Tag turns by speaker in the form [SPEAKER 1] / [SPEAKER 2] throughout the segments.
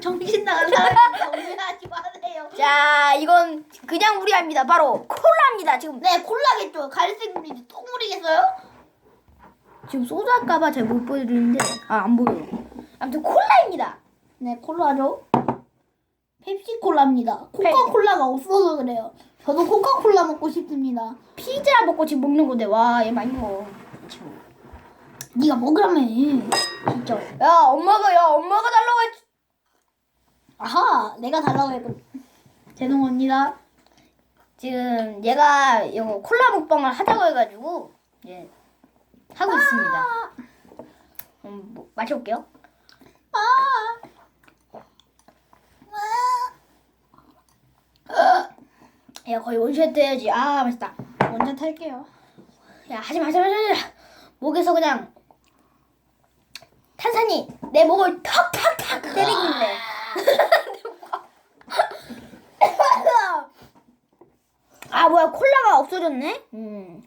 [SPEAKER 1] 정신 나간 사람이 정리하지 마세요.
[SPEAKER 2] 자, 이건 그냥 우리합니다. 바로 콜라입니다. 지금
[SPEAKER 1] 네, 콜라겠죠. 갈색물이지 똥 물이겠어요?
[SPEAKER 2] 지금 소주 할까봐 잘 못 보여드리는데 아 안 보여요. 아무튼 콜라입니다.
[SPEAKER 1] 네, 콜라죠. 펩시 콜라입니다. 코카콜라가 없어서 그래요. 저도 코카콜라 먹고 싶습니다.
[SPEAKER 2] 피자 먹고 지금 먹는 건데 와 얘 많이 먹어. 지금.
[SPEAKER 1] 네가 먹으라며.
[SPEAKER 2] 진짜. 야 엄마가 야 엄마가 달라고 했.
[SPEAKER 1] 아하, 내가 달라고 했군. 죄송합니다.
[SPEAKER 2] 지금 얘가 이거 콜라 먹방을 하자고 해가지고 예 하고 있습니다. 음, 뭐, 마셔볼게요.
[SPEAKER 1] 아.
[SPEAKER 2] 야 거의 원샷 해야지. 아 맛있다.
[SPEAKER 1] 먼저 탈게요.
[SPEAKER 2] 야 하지 마, 하지 마, 하지 마. 목에서 그냥 탄산이 내 목을 턱턱턱 때리고 있네. 아 없어졌네. 음.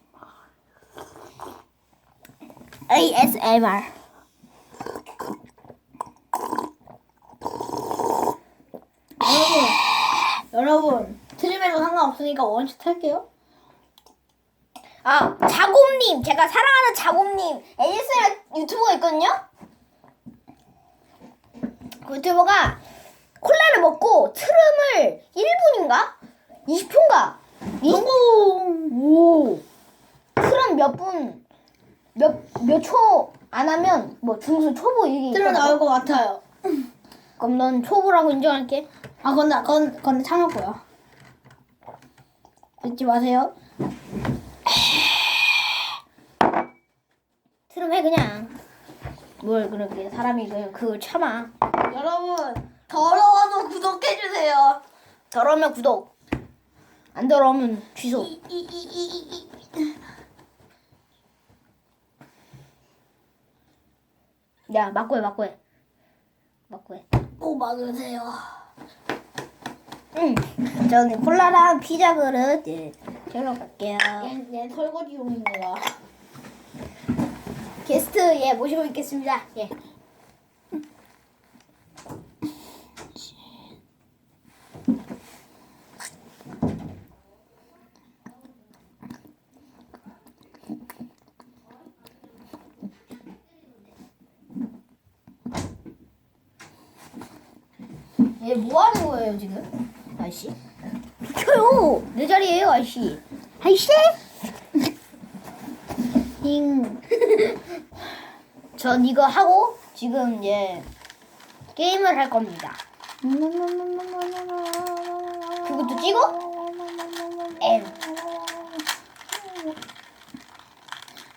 [SPEAKER 2] ASMR.
[SPEAKER 1] 여러분, 여러분, 트림에도 상관없으니까 원샷 할게요.
[SPEAKER 2] 아 자곰님 제가 사랑하는 자곰님 ASMR 유튜버가 있거든요. 그 유튜버가 콜라를 먹고 트름을 1분인가 20초인가
[SPEAKER 1] 성공!
[SPEAKER 2] 오 트름 몇분 몇 몇 초 안 하면 뭐 중수 초보 이게 있더라고.
[SPEAKER 1] 나올 것 같아요.
[SPEAKER 2] 그럼 넌 초보라고 인정할게.
[SPEAKER 1] 아, 나- 그건, 그건 참았고요. 듣지 마세요.
[SPEAKER 2] 트름 해 그냥. 뭘 그렇게 사람이 그냥 그걸 참아.
[SPEAKER 1] 여러분, 더러워도 구독해주세요.
[SPEAKER 2] 더러우면 구독. 안 더러우면 취소. 야, 맞고 해, 맞고 해. 맞고 해.
[SPEAKER 1] 꼭 막으세요.
[SPEAKER 2] 응. 저는 콜라랑 피자 그릇, 예, 제가 갈게요.
[SPEAKER 1] 얘, 얘 설거지용입니다.
[SPEAKER 2] 게스트, 예, 모시고 있겠습니다. 예. 얘 뭐 하는 거예요, 지금? 아저씨? 비켜요! 내 자리에요, 아저씨. 아저씨? 잉. 전 이거 하고 지금 이제 게임을 할 겁니다. 그것도 찍어? 엠.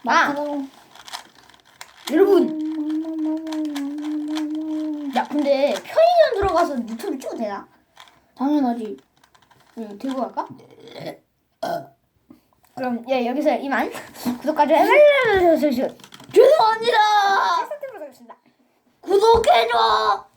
[SPEAKER 2] 아, 여러분. 야, 근데 편의점 들어가서 유튜브 찍어도 되나?
[SPEAKER 1] 당연하지.
[SPEAKER 2] 응, 들고 갈까? 그럼 예 여기서 이만 구독까지 해주세요. 죄송합니다.
[SPEAKER 1] 구독해줘.